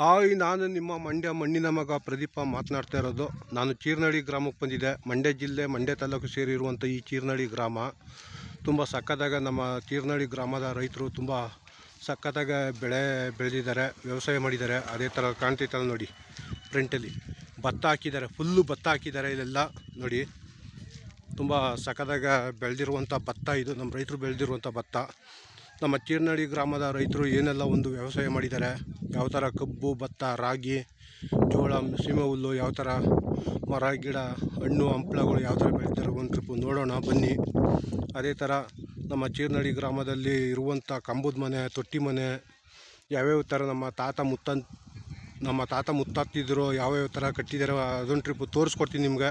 Hi, ನಾನು ನಿಮ್ಮ ಮಂಡ್ಯ ಮಣ್ಣಿನ ಮಗ ಪ್ರದೀಪ ಮಾತನಾಡ್ತಾ ಇರೋದು. ನಾನು ಚೀರ್ನಳ್ಳಿ ಗ್ರಾಮಕ್ಕೆ ಬಂದಿದ್ದೆ. ಮಂಡ್ಯ ಜಿಲ್ಲೆ, ಮಂಡ್ಯ ತಾಲೂಕು ಸೇರಿರುವಂಥ ಈ ಚೀರ್ನಳ್ಳಿ ಗ್ರಾಮ ತುಂಬ ಸಕ್ಕತ್ತಾಗ ನಮ್ಮ ಚೀರ್ನಳ್ಳಿ ಗ್ರಾಮದ ರೈತರು ತುಂಬ ಸಕ್ಕತ್ತಾಗ ಬೆಳೆ ಬೆಳೆದಿದ್ದಾರೆ, ವ್ಯವಸಾಯ ಮಾಡಿದ್ದಾರೆ. ಅದೇ ಥರ ಕಾಣ್ತೈತಲ್ಲ ನೋಡಿ ಫ್ರಂಟಲ್ಲಿ ಭತ್ತ ಹಾಕಿದ್ದಾರೆ ಫುಲ್ಲು ಭತ್ತ ಹಾಕಿದ್ದಾರೆ ಇಲ್ಲೆಲ್ಲ ನೋಡಿ. ತುಂಬ ಸಕ್ಕತ್ತಾಗ ಬೆಳೆದಿರುವಂಥ ಭತ್ತ ಇದು. ನಮ್ಮ ರೈತರು ಬೆಳೆದಿರುವಂಥ ಭತ್ತ. ನಮ್ಮ ಚೀರ್ನಳ್ಳಿ ಗ್ರಾಮದ ರೈತರು ಏನೆಲ್ಲ ಒಂದು ವ್ಯವಸಾಯ ಮಾಡಿದ್ದಾರೆ? ಯಾವ ಥರ ಕಬ್ಬು, ಭತ್ತ, ರಾಗಿ, ಜೋಳ ಸೀಮೆ ಹುಲ್ಲು ಯಾವ ಥರ ಮರ, ಗಿಡ, ಹಣ್ಣು, ಹಂಪ್ಲಗಳು ಯಾವ ಥರ ಬೆಳೀತಾರೆ ಒಂದು ಟ್ರಿಪ್ಪು ನೋಡೋಣ, ಬನ್ನಿ. ಅದೇ ಥರ ನಮ್ಮ ಚೀರ್ನಳ್ಳಿ ಗ್ರಾಮದಲ್ಲಿ ಇರುವಂಥ ಕಂಬದ ಮನೆ, ತೊಟ್ಟಿ ಮನೆ, ಯಾವ್ಯಾವ ಥರ ನಮ್ಮ ತಾತ ಮುತ್ತ ನಮ್ಮ ತಾತ ಮುತ್ತಾತಿದ್ರು ಯಾವ್ಯಾವ ಥರ ಕಟ್ಟಿದಾರೋ ಅದೊಂದು ಟ್ರಿಪ್ಪು ತೋರಿಸ್ಕೊಡ್ತೀನಿ ನಿಮ್ಗೆ.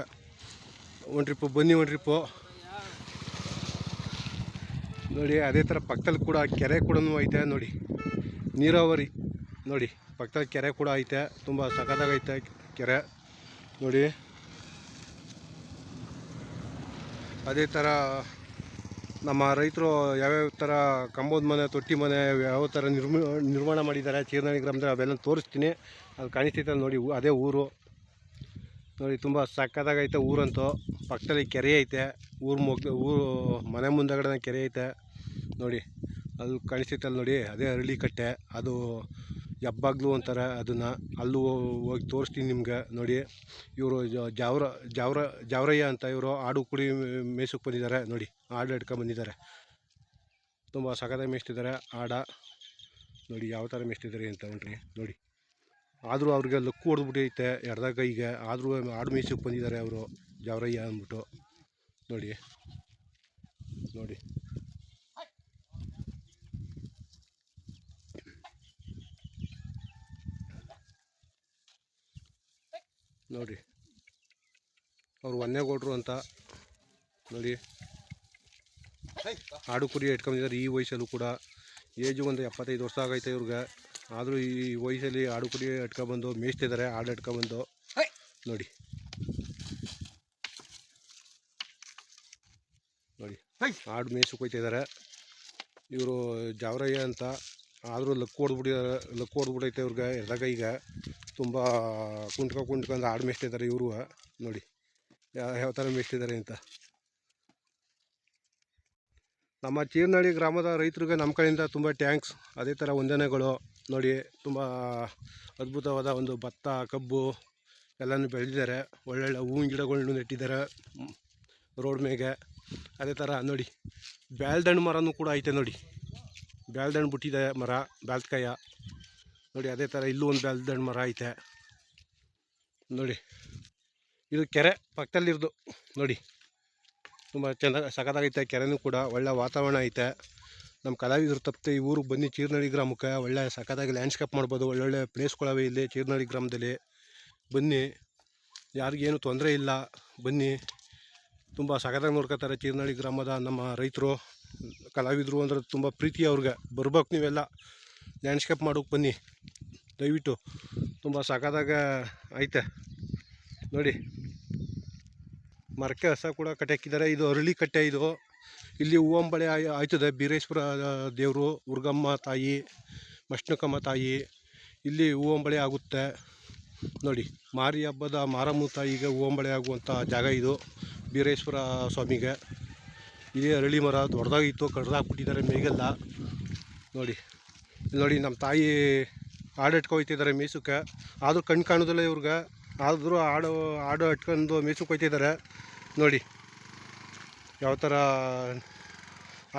ಒಂದು ಟ್ರಿಪ್ಪು ಬನ್ನಿ, ಒಂದು ಟ್ರಿಪ್ಪು ನೋಡಿ, ಅದೇ ಥರ ಪಕ್ಕದಲ್ಲಿ ಕೂಡ ಕೆರೆ ಕೂಡ ಐತೆ, ನೋಡಿ. ನೀರಾವರಿ, ನೋಡಿ, ಪಕ್ಕದಲ್ಲಿ ಕೆರೆ ಕೂಡ ಐತೆ, ತುಂಬ ಸಖತ್ತಾಗೈತೆ ಕೆರೆ, ನೋಡಿ. ಅದೇ ಥರ ನಮ್ಮ ರೈತರು ಯಾವ್ಯಾವ ಥರ ಕಂಬದ ಮನೆ, ತೊಟ್ಟಿ ಮನೆ ಯಾವ ಥರ ನಿರ್ಮ, ನಿರ್ಮಾಣ ಮಾಡಿದ್ದಾರೆ, ಚೀರ್ನಳ್ಳಿ ಗ್ರಾಮದಲ್ಲಿ ಅವೆಲ್ಲ ತೋರಿಸ್ತೀನಿ. ಅದು ಕಾಣಿಸ್ತೈತೆ ನೋಡಿ ಅದೇ ಊರು. ನೋಡಿ, ತುಂಬ ಸಕ್ಕತ್ತಾಗೈತೆ ಊರಂತೂ. ಪಕ್ಕದಲ್ಲಿ ಕೆರೆ ಐತೆ, ಊರು ಮುಗ್ ಊರು ಮನೆ ಮುಂದಗಡೆ ಕೆರೆ ಐತೆ. ನೋಡಿ ಅಲ್ಲಿ ಕಾಣಿಸ್ತೈತಲ್ಲ ನೋಡಿ, ಅದೇ ಅರಳಿ ಕಟ್ಟೆ, ಅದು ಹೆಬ್ಬಾಗ್ಲು ಅಂತಾರೆ ಅದನ್ನು. ಅಲ್ಲೂ ಹೋಗಿ ತೋರಿಸ್ತೀನಿ ನಿಮ್ಗೆ ನೋಡಿ. ಇವರು ಜಾವ್ರ ಜಾವ್ರ, ಜಾವ್ರಯ್ಯ ಅಂತ ಇವರು ಆಡು ಕುಡಿ ಮೇಯ್ಸಕ್ಕೆ ಬಂದಿದ್ದಾರೆ ನೋಡಿ, ಆಡು ಹಿಡ್ಕೊಂಡು ಬಂದಿದ್ದಾರೆ. ತುಂಬ ಸಖತ್ತಾಗಿ ಮೇಯಿಸ್ತಿದ್ದಾರೆ ಆಡ. ನೋಡಿ, ಯಾವ ಥರ ಮೇಯಿಸ್ತಿದ್ದಾರೆ ಅಂತ ನೋಡ್ರಿ ನೋಡಿ. ಆದರೂ ಅವ್ರಿಗೆ ಲಕ್ಕು ಹೊಡೆದ್ಬಿಟ್ಟೈತೆ ಎಡ್ದ ಕೈಗೆ. ಆದರೂ ಆಡು ಮೇಯ್ಸಕ್ಕೆ ಬಂದಿದ್ದಾರೆ ಅವರು, ಜಾವ್ರಯ್ಯ ಅಂದ್ಬಿಟ್ಟು. ನೋಡಿ ನೋಡಿ. ನೋಡಿ. ಅವ್ರು ಒನ್ನೇಗೌಡ್ರು ಅಂತ ನೋಡಿ. ಆಡು ಕುರಿ ಇಟ್ಕೊಂಡಿದ್ದಾರೆ ಈ ವಯಸ್ಸಲ್ಲೂ ಕೂಡ. ಏಜು ಒಂದು ಎಪ್ಪತ್ತೈದು ವರ್ಷ ಆಗೈತೆ ಇವ್ರಿಗೆ. ಆದರೂ ಈ ವಯಸ್ಸಲ್ಲಿ ಆಡು ಕುರಿ ಇಟ್ಕೊಬಂದು ಮೇಯಿಸ್ತಿದ್ದಾರೆ ಆಡು ಇಟ್ಕೊಬಂದು ನೋಡಿ. ನೋಡಿ. ಆಡು ಮೇಯ್ಸಕ್ಕೆ ಹೋಯ್ತಿದ್ದಾರೆ ಇವರು ಜಾವರಯ್ಯ ಅಂತ. ಆದರೂ ಲಕ್ ಹೊಡೆದ್ಬಿಟ್ಟಿದ್ದಾರೆ ಲಕ್ ಹೊಡೆದ್ಬಿಟ್ಟೈತೆ ಇವ್ರಿಗೆ ಎದಾಗ ಈಗ ತುಂಬ ಕುಂಟ್ಕೊ ಕುಂಟ್ಕೊಂಡು ಆಡು ಮೇಯ್ಸ್ತಿದ್ದಾರೆ ಇವರು, ನೋಡಿ. ಯಾವ ಥರ ಮೇಯ್ಸ್ತಿದ್ದಾರೆ ಅಂತ. ನಮ್ಮ ಚೀರ್ನಳ್ಳಿ ಗ್ರಾಮದ ರೈತರಿಗೆ ನಮ್ಮ ಕಡೆಯಿಂದ ತುಂಬ ಟ್ಯಾಂಕ್ಸ್ ಅದೇ ಥರ ವಂದನೆಗಳು. ನೋಡಿ, ತುಂಬ ಅದ್ಭುತವಾದ ಒಂದು ಭತ್ತ, ಕಬ್ಬು ಎಲ್ಲನೂ ಬೆಳೆದಿದ್ದಾರೆ. ಒಳ್ಳೊಳ್ಳೆ ಹೂವಿನ ಗಿಡಗಳನ್ನು ನೆಟ್ಟಿದ್ದಾರೆ ರೋಡ್ ಮೇಗೆ. ಅದೇ ಥರ, ನೋಡಿ, ಬ್ಯಾಲ್ದಣ್ಣು ಮರನೂ ಕೂಡ ಐತೆ ನೋಡಿ. ಬ್ಯಾಲ್ದಣ್ಣು ಬಿಟ್ಟಿದೆ ಮರ ಬ್ಯಾಲ್ದಕಾಯ ನೋಡಿ, ಅದೇ ಥರ ಇಲ್ಲೂ ಒಂದು ಬೆಲ್ದಣ್ಣ ಮರ ಐತೆ. ನೋಡಿ, ಇದು ಕೆರೆ ಪಕ್ಕದಲ್ಲಿರೋದು. ನೋಡಿ, ತುಂಬ ಚೆನ್ನಾಗಿ ಸಖತ್ತಾಗೈತೆ. ಕೆರೆನೂ ಕೂಡ ಒಳ್ಳೆ ವಾತಾವರಣ ಐತೆ. ನಮ್ಮ ಕಲಾವಿದರು ತಪ್ಪದೆ, ಈ ಊರಿಗೆ ಬನ್ನಿ ಚೀರ್ನಳ್ಳಿ ಗ್ರಾಮಕ್ಕೆ. ಒಳ್ಳೆ ಸಖತ್ತಾಗಿ ಲ್ಯಾಂಡ್ಸ್ಕೇಪ್ ಮಾಡ್ಬೋದು, ಒಳ್ಳೊಳ್ಳೆ ಪ್ಲೇಸ್ಗಳವೆ ಇಲ್ಲಿ ಚೀರ್ನಳ್ಳಿ ಗ್ರಾಮದಲ್ಲಿ. ಬನ್ನಿ ಯಾರಿಗೇನು ತೊಂದರೆ ಇಲ್ಲ, ಬನ್ನಿ. ತುಂಬ ಸಖತ್ತಾಗಿ ನೋಡ್ಕೋತಾರೆ ಚೀರ್ನಳ್ಳಿ ಗ್ರಾಮದ ನಮ್ಮ ರೈತರು, ಕಲಾವಿದರು ಅಂದ್ರೆ ತುಂಬ ಪ್ರೀತಿ ಅವ್ರಿಗೆ. ಬರ್ಬೇಕು ನೀವೆಲ್ಲ. ಲ್ಯಾಂಡ್ಸ್ಕೇಪ್ ಮಾಡೋಕೆ ಬನ್ನಿ. ದಯವಿಟ್ಟು ತುಂಬ ಸಾಕಾದಾಗ ಐತೆ. ನೋಡಿ. ಮರಕ್ಕೆ ಹಸ ಕೂಡ ಕಟ್ಟೆ ಹಾಕಿದ್ದಾರೆ. ಇದು ಅರಳಿ ಕಟ್ಟೆ ಇದು. ಇಲ್ಲಿ ಹೂವಂಬಳೆ ಆಯ್- ಆಯ್ತದೆ. ಬೀರೇಶ್ವರ ದೇವರು ಉರ್ಗಮ್ಮ ತಾಯಿ ಮಷ್ಣಕಮ್ಮ ತಾಯಿ. ಇಲ್ಲಿ ಹೂವಂಬಳೆ ಆಗುತ್ತೆ. ನೋಡಿ. ಮಾರಿ ಹಬ್ಬದ ಮಾರಮ್ಮ ತಾಯಿಗೆ ಹೂವಂಬಳೆ ಆಗುವಂಥ ಜಾಗ ಇದು. ಬೀರೇಶ್ವರ ಸ್ವಾಮಿಗೆ. ಇದೇ ಅರಳಿ ಮರ ದೊಡ್ಡದಾಗಿತ್ತು. ಕಡ್ದಾಕ್ಬಿಟ್ಟಿದ್ದಾರೆ ಮೇಗೆಲ್ಲ ನೋಡಿ. ನೋಡಿ ನಮ್ಮ ತಾಯಿ ಆಡು ಇಟ್ಕೊಯ್ತಿದ್ದಾರೆ ಮೀಸುಕ್ಕೆ. ಆದರೂ ಕಣ್ಣು ಕಾಣೋದಿಲ್ಲ ಇವ್ರಿಗೆ. ಆದರೂ ಆಡು ಆಡು ಇಟ್ಕೊಂಡು ಮೀಸುಕ್ಕೆ ಹೋಯ್ತಿದ್ದಾರೆ. ನೋಡಿ, ಯಾವ ಥರ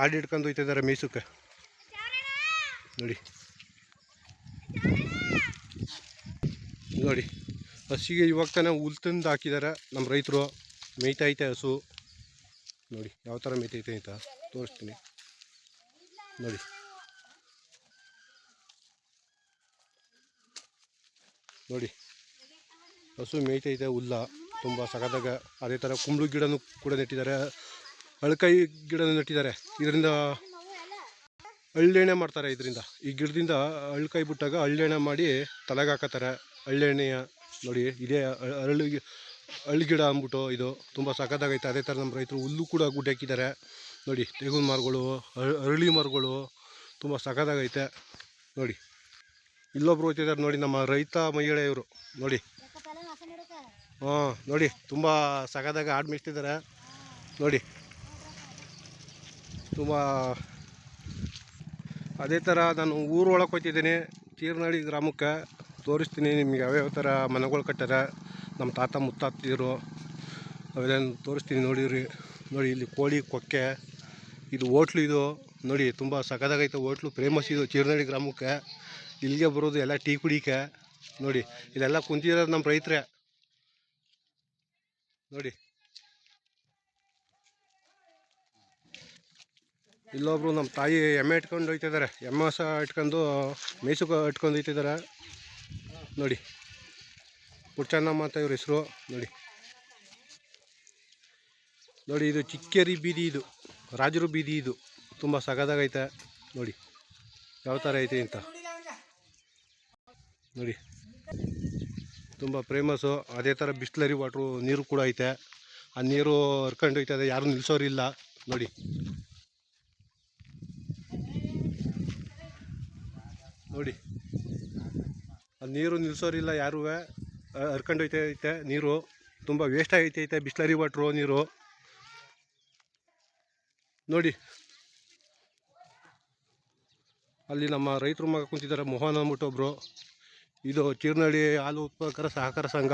ಆಡು ಇಟ್ಕೊಂಡು ಹೋಯ್ತಿದ್ದಾರೆ ಮೀಸುಕ್ಕೆ. ನೋಡಿ. ನೋಡಿ, ಹಸಿಗೆ ಇವಾಗ ತಾನೇ ಹುಲ್ ತಂದು ಹಾಕಿದ್ದಾರೆ ನಮ್ಮ ರೈತರು. ಮೇಯ್ತೈತೆ ಹಸು. ನೋಡಿ, ಯಾವ ಥರ ಮೇಯ್ತೈತೆ ಅಂತ ತೋರಿಸ್ತೀನಿ. ನೋಡಿ. ನೋಡಿ. ಹಸು ಮೇಯ್ತೈತೆ, ಹುಲ್ಲ. ತುಂಬ ಸಗದಾಗ ಅದೇ ಥರ ಕುಂಬಳು ಗಿಡನೂ ಕೂಡ ನೆಟ್ಟಿದ್ದಾರೆ. ಅಳಕಾಯಿ ಗಿಡನೂ ನೆಟ್ಟಿದ್ದಾರೆ. ಇದರಿಂದ ಹಳ್ಳೆಣ್ಣೆ ಮಾಡ್ತಾರೆ ಇದರಿಂದ. ಈ ಗಿಡದಿಂದ ಅಳ್ಕಾಯಿ ಬಿಟ್ಟಾಗ ಹಳ್ಳೆಣ್ಣೆ ಮಾಡಿ ತಲೆಗೆ ಹಾಕತ್ತಾರೆ. ಹಳ್ಳೆಣ್ಣೆಯ ನೋಡಿ, ಇದೇ ಹಳ್ಳಿ ಗಿ- ಗಿಡ ಅಂದ್ಬಿಟ್ಟು ಇದು ತುಂಬ ಸಖತ್ತಾಗೈತೆ. ಅದೇ ಥರ ನಮ್ಮ ರೈತರು ಹುಲ್ಲು ಕೂಡ ಗುಡ್ಡ ಹಾಕಿದ್ದಾರೆ. ನೋಡಿ, ತೆಂಗಿನ ಮರಗಳು, ಅರ- ಅರಳಿ ಮರಗಳು ತುಂಬ ಸಖತ್ತಾಗೈತೆ. ನೋಡಿ. ಇಲ್ಲೊಬ್ರು ಹೋಗ್ತಿದ್ದಾರೆ ನೋಡಿ, ನಮ್ಮ ರೈತ ಮಹಿಳೆ ಇವರು. ನೋಡಿ. ಹಾಂ ನೋಡಿ, ತುಂಬ ಸಗದಾಗ ಹಾಡು ಮಿಸ್ತಿದ್ದಾರೆ ನೋಡಿ. ತುಂಬ ಅದೇ ಥರ ನಾನು ಊರೊಳಗೆ ಹೋಗ್ತಿದ್ದೀನಿ. ಚೀರ್ನಳ್ಳಿ ಗ್ರಾಮಕ್ಕೆ ತೋರಿಸ್ತೀನಿ ನಿಮ್ಗೆ ಯಾವ್ಯಾವ ಥರ ಮನೆಗಳು ಕಟ್ಟಾರ ನಮ್ಮ ತಾತ ಮುತ್ತಾತಿದ್ರು ಅವೆಲ್ಲ ತೋರಿಸ್ತೀನಿ ನೋಡಿರಿ. ನೋಡಿ, ಇಲ್ಲಿ ಕೋಳಿ, ಕೊಕ್ಕೆ, ಇದು ಹೋಟ್ಲು ಇದು. ನೋಡಿ, ತುಂಬ ಸಖತ್ತಾಗೈತೆ ಹೋಟ್ಲು ಫೇಮಸ್ ಇದು ಚೀರ್ನಳ್ಳಿ ಗ್ರಾಮಕ್ಕೆ. ಇಲ್ಲಿಗೆ ಬರೋದು ಎಲ್ಲ ಟೀ ಕುಡಿಕ. ನೋಡಿ ಇಲ್ಲೆಲ್ಲ ಕುಂತಿರೋದು ನಮ್ಮ ರೈತರೇ. ನೋಡಿ. ಇಲ್ಲೊಬ್ರು ನಮ್ಮ ತಾಯಿ ಎಮ್ಮೆ ಇಟ್ಕೊಂಡು ಹೋಯ್ತಿದ್ದಾರೆ ಎಮ್ಮೆ ಹೊಸ ಇಟ್ಕೊಂಡು ಮೇಸುಕ ಇಟ್ಕೊಂಡು ಹೋಯ್ತಿದ್ದಾರೆ ನೋಡಿ. ಪುಟ್ಟಣ್ಣಮ್ಮ ಅಂತ ಇವ್ರ ಹೆಸರು. ನೋಡಿ. ನೋಡಿ, ಇದು ಚಿಕ್ಕೇರಿ ಬೀದಿ ಇದು. ರಾಜರು ಬೀದಿ ಇದು. ತುಂಬ ಸಗದಾಗೈತೆ. ನೋಡಿ. ಯಾವ ಥರ ಐತೆ ಅಂತ. ನೋಡಿ. ತುಂಬ ಫೇಮಸ್ಸು ಅದೇ ಥರ ಬಿಸ್ಲರಿ ವಾಟ್ರು ನೀರು ಕೂಡ ಐತೆ. ಆ ನೀರು ಹರ್ಕೊಂಡು ಹೋಯ್ತದೆ ಯಾರು ನಿಲ್ಸೋರಿಲ್ಲ. ನೋಡಿ. ನೋಡಿ. ಆ ನೀರು ನಿಲ್ಸೋರಿಲ್ಲ ಯಾರೂ. ಹರ್ಕೊಂಡು ಐತೆ ನೀರು. ತುಂಬ ವೇಸ್ಟ್ ಆಗೈತೈತೆ ಬಿಸ್ಲರಿ ವಾಟ್ರು ನೀರು. ನೋಡಿ. ಅಲ್ಲಿ ನಮ್ಮ ರೈತರು ಮಗ ಕುಂತಿದ್ದಾರೆ. ಮೋಹನ್ ಅಂದ್ಬಿಟ್ಟು ಒಬ್ಬರು ಇದು ಚೀರ್ನಳ್ಳಿ ಹಾಲು ಉತ್ಪಾದಕರ ಸಹಕಾರ ಸಂಘ.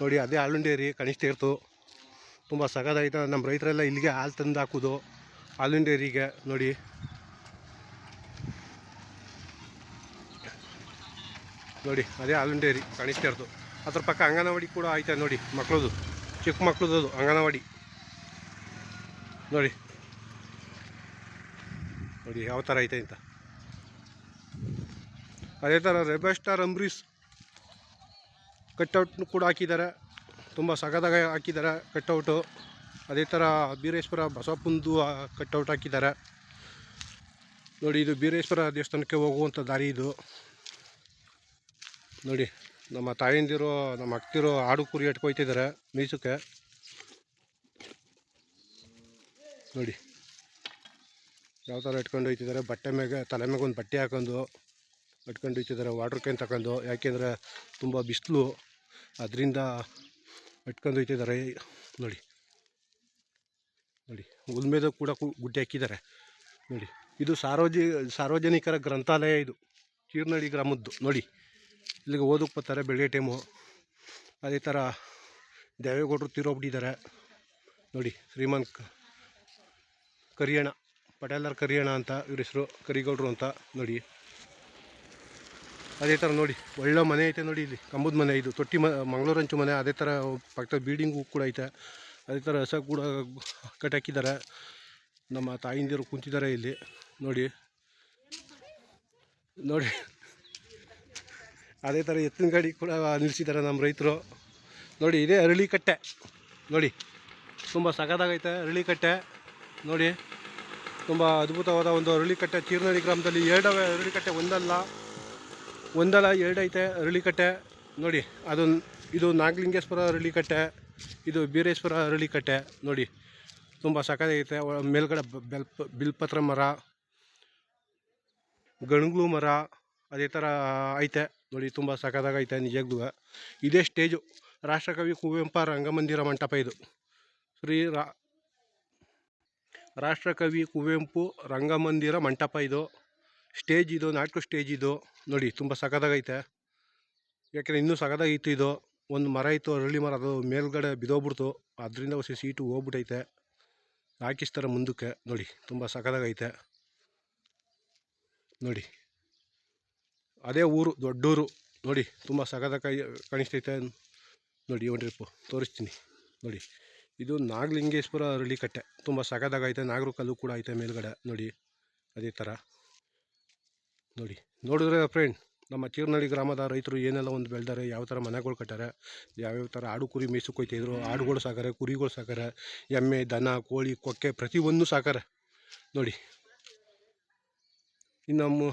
ನೋಡಿ, ಅದೇ ಹಾಲುಂಡೇರಿ ಡೇರಿ, ಕನಿಷ್ಠ ಇರ್ತು. ತುಂಬ ಸಗದಾಯಿತು ನಮ್ಮ ರೈತರೆಲ್ಲ ಇಲ್ಲಿಗೆ ಹಾಲು ತಂದು ಹಾಕೋದು ಹಾಲುಂಡೇರಿಗೆ ನೋಡಿ. ನೋಡಿ, ಅದೇ ಹಾಲುಂಡೇರಿ ಡೇರಿ, ಕನಿಷ್ಠ ಇರ್ತು. ಅದ್ರ ಪಕ್ಕ ಅಂಗನವಾಡಿ ಕೂಡ ಐತೆ ನೋಡಿ ಮಕ್ಕಳದು ಚಿಕ್ಕ ಮಕ್ಕಳದು ಅಂಗನವಾಡಿ. ನೋಡಿ. ನೋಡಿ, ಯಾವ ಥರ ಐತೆ ಅಂತ. ಅದೇ ಥರ ರೆಬೆ ಸ್ಟಾರ್ ಅಂಬ್ರೀಸ್ ಕಟ್ಔಟ್ನು ಕೂಡ ಹಾಕಿದ್ದಾರೆ. ತುಂಬ ಸಗದಾಗ ಹಾಕಿದ್ದಾರೆ ಕಟ್ಔಟು. ಅದೇ ಥರ ಬೀರೇಶ್ವರ ಬಸವಪ್ಪಂದು ಕಟ್ಔಟ್ ಹಾಕಿದ್ದಾರೆ. ನೋಡಿ, ಇದು ಬೀರೇಶ್ವರ ದೇವಸ್ಥಾನಕ್ಕೆ ಹೋಗುವಂಥ ದಾರಿ ಇದು. ನೋಡಿ, ನಮ್ಮ ತಾಯಿಂದಿರು, ನಮ್ಮ ಅಕ್ತಿರು ಆಡು ಕುರಿ ಇಟ್ಕೊಯ್ತಿದ್ದಾರೆ ಮೀಸಕ್ಕೆ. ನೋಡಿ, ಯಾವ ಥರ ಇಟ್ಕೊಂಡು ಹೋಯ್ತಿದ್ದಾರೆ? ಬಟ್ಟೆ ಮ್ಯಾಗೆ, ತಲೆ ಮ್ಯಾಗ ಒಂದು ಬಟ್ಟೆ ಹಾಕೊಂಡು. ಇಟ್ಕೊಂಡು ಇಟ್ಟಿದ್ದಾರೆ ವಾಟ್ರ್ ಕ್ಯಾನ್ ತಗೊಂಡು, ಯಾಕೆಂದರೆ ತುಂಬ ಬಿಸಿಲು. ಅದರಿಂದ ಕಟ್ಕೊಂಡು ಇಟ್ಟಿದ್ದಾರೆ ನೋಡಿ. ನೋಡಿ, ಉಲ್ಮೇದ ಕೂಡ ಗುಡ್ಡೆ ಹಾಕಿದ್ದಾರೆ. ನೋಡಿ, ಇದು ಸಾರ್ವಜ, ಸಾರ್ವಜನಿಕರ ಗ್ರಂಥಾಲಯ ಇದು. ಚೀರ್ನಳ್ಳಿ ಗ್ರಾಮದ್ದು. ನೋಡಿ, ಇಲ್ಲಿಗೆ ಓದಕ್ಕೆ ಬರ್ತಾರೆ ಬೆಳಗ್ಗೆ ಟೈಮು ಅದೇ ಥರ ದೇವೇಗೌಡರು ತೀರೋಗ್ಬಿಟ್ಟಿದ್ದಾರೆ. ನೋಡಿ, ಶ್ರೀಮಂತ್ ಕರಿಯಣ ಪಟೇಲರ್ ಕರಿಯಣ ಅಂತ ಇವ್ರ ಹೆಸರು, ಕರಿಗೌಡರು ಅಂತ. ನೋಡಿ ಅದೇ ಥರ ನೋಡಿ, ಒಳ್ಳೆ ಮನೆ ಐತೆ ನೋಡಿ ಇಲ್ಲಿ, ಕಂಬದ ಮನೆ ಇದು, ತೊಟ್ಟಿ ಮ ಮಂಗಳೂರಂಚು ಮನೆ, ಅದೇ ಥರ ಪಕ್ಕದ ಬಿಲ್ಡಿಂಗು ಕೂಡ ಐತೆ. ಅದೇ ಥರ ಹಸ ಕೂಡ ಕಟ್ಟಾಕಿದ್ದಾರೆ ನಮ್ಮ ತಾಯಿಂದಿರು ಕುಂತಿದ್ದಾರೆ ಇಲ್ಲಿ, ನೋಡಿ. ನೋಡಿ. ಅದೇ ಥರ ಎತ್ತಿನ ಗಾಡಿ ಕೂಡ ನಿಲ್ಲಿಸಿದ್ದಾರೆ ನಮ್ಮ ರೈತರು. ನೋಡಿ, ಇದೇ ಅರಳಿ ಕಟ್ಟೆ. ನೋಡಿ, ತುಂಬ ಸಖತ್ತಾಗೈತೆ ಅರಳಿ ಕಟ್ಟೆ. ನೋಡಿ, ತುಂಬ ಅದ್ಭುತವಾದ ಒಂದು ಅರಳಿಕಟ್ಟೆ ಚೀರ್ನಳ್ಳಿ ಗ್ರಾಮದಲ್ಲಿ ಎರಡವೇ ಅರಳಿ ಕಟ್ಟೆ ಒಂದಲ್ಲ. ಒಂದಲ್ಲ ಎರಡೈತೆ, ಅರಳಿಕಟ್ಟೆ. ನೋಡಿ ಅದು ಇದು ನಾಗಲಿಂಗೇಶ್ವರ ಅರಳಿಕಟ್ಟೆ, ಇದು ಬೀರೇಶ್ವರ ಅರಳಿಕಟ್ಟೆ. ನೋಡಿ, ತುಂಬ ಸಖತ್ತಾಗೈತೆ. ಮೇಲ್ಗಡೆ ಬೆಲ್ಪ್, ಬಿಲ್ಪತ್ರ ಮರ ಗಣಗ್ಲು ಮರ, ಅದೇ ಥರ ಐತೆ. ನೋಡಿ, ತುಂಬ ಸಖತ್ತಾಗೈತೆ ನಿಜಗ್ಲು. ಇದೇ ಸ್ಟೇಜು, ರಾಷ್ಟ್ರಕವಿ ಕುವೆಂಪ ರಂಗಮಂದಿರ ಮಂಟಪ ಇದು. ಶ್ರೀ ರಾಷ್ಟ್ರಕವಿ ಕುವೆಂಪು ರಂಗಮಂದಿರ ಮಂಟಪ ಇದು. ಸ್ಟೇಜ್ ಇದು, ನಾಟಕ ಸ್ಟೇಜ್ ಇದು. ನೋಡಿ, ತುಂಬ ಸಖತ್ತಾಗೈತೆ. ಯಾಕೆಂದರೆ ಇನ್ನೂ ಸಖತ್ತಾಗಿತ್ತು ಇದು. ಒಂದು ಮರ ಇತ್ತು, ಅರಳಿ ಮರ, ಅದು ಮೇಲ್ಗಡೆ ಬಿದ್ದೋಗ್ಬಿಡ್ತು. ಅದರಿಂದ ಹೊಸ ಸೀಟು ಹೋಗ್ಬಿಟ್ಟೈತೆ ಹಾಕಿಸ್ತಾರೆ ಮುಂದಕ್ಕೆ. ನೋಡಿ, ತುಂಬ ಸಖತ್ತಾಗೈತೆ. ನೋಡಿ. ಅದೇ ಊರು ದೊಡ್ಡೂರು ನೋಡಿ, ತುಂಬ ಸಖತ್ತಾಗಿ ಕಾಣಿಸ್ತೈತೆ. ನೋಡಿ, ಒಂದು ಟ್ರಿಪ್ಪು. ತೋರಿಸ್ತೀನಿ. ನೋಡಿ, ಇದು ನಾಗಲಿಂಗೇಶ್ವರ ಅರಳಿ ಕಟ್ಟೆ. ತುಂಬ ಸಖತ್ತಾಗೈತೆ. ನಾಗರ ಕಲ್ಲು ಕೂಡ ಐತೆ ಮೇಲ್ಗಡೆ. ನೋಡಿ, ಅದೇ ಥರ. ನೋಡಿ, ನೋಡಿದ್ರೆ ಫ್ರೆಂಡ್ ನಮ್ಮ ಚೀರ್ನಳ್ಳಿ ಗ್ರಾಮದ ರೈತರು ಏನೆಲ್ಲ ಒಂದು ಬೆಳೆದಾರೆ, ಯಾವ ಥರ ಮನೆಗಳು ಕಟ್ಟಾರೆ ಯಾವ್ಯಾವ ಥರ ಆಡು ಕುರಿ ಮೇಯ್ಸಕ್ಕೆ ಹೋಯ್ತಿದ್ರು, ಆಡುಗಳು ಸಾಕಾರೆ, ಕುರಿಗಳು ಸಾಕಾರೆ, ಎಮ್ಮೆ, ದನ, ಕೋಳಿ, ಕೊಕ್ಕೆ ಪ್ರತಿಯೊಂದು ಸಾಕಾರೆ. ನೋಡಿ, ಇನ್ನು ನಮ್ಮ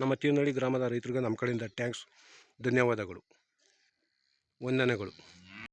ನಮ್ಮ ಚೀರ್ನಳ್ಳಿ ಗ್ರಾಮದ ರೈತರಿಗೆ ನಮ್ಮ ಕಡೆಯಿಂದ ಟ್ಯಾಂಕ್ಸ್ ಧನ್ಯವಾದಗಳು, ವಂದನೆಗಳು.